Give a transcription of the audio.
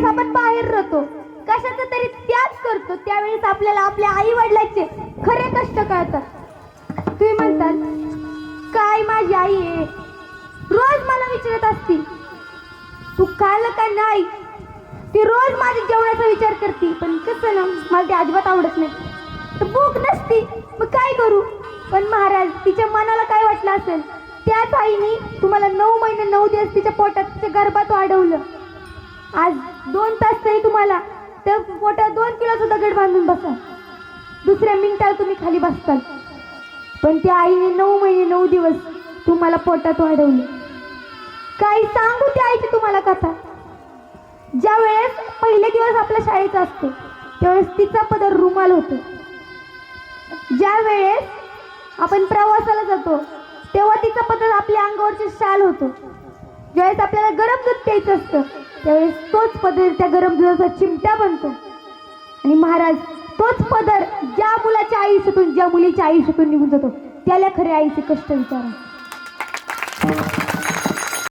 वेळेस आपण बाहेर राहतो. कशाचा तरी त्याग करतो. त्यावेळेस आपल्याला आपल्या आई वडिलांचे खरे कष्ट कळतात. तुम्ही म्हणतात काय माझी आई आहे? रोज मला विचारत असती. तू खाल्लं का नाही? ती रोज माझ्या जेवणाचा विचार करते. पण कसं ना मला ते अजिबात आवडत नाही. तर भूक नसती. मग काय करू? पण महाराज तिच्या मनाला काय वाटलं असेल? त्याच आईने तुम्हाला नऊ महिने नऊ दिवस तिच्या पोटात तिच्या गर्भात वाढवलं. आज दोन तास तरी तुम्हाला. त्या पोटात दोन किलोचा दगड बांधून बसा. दुसऱ्या मिनिटाला तुम्ही खाली बसताल पण त्या आईने नऊ महिने नऊ दिवस तुम्हाला पोटात वाढवले. काही सांगू त्या आईची तुम्हाला कथा. ज्या वेळेस पहिले दिवस आपल्या शाळेचा असतो त्यावेळेस तिचा पदर रुमाल होतो. ज्या वेळेस आपण प्रवासाला जातो तेव्हा तिचा पदर आपल्या अंगावरचे शाल होतो. ज्यावेळेस आपल्याला गरम दूध प्यायचं असतं त्यावेळेस तोच पदर त्या गरम दुधाचा चिमटा बनतो. आणि महाराज तोच पदर ज्या मुलाच्या आयुष्यातून ज्या मुलीच्या आयुष्यातून निघून जातो त्याला खरे आईचे कष्ट विचारा.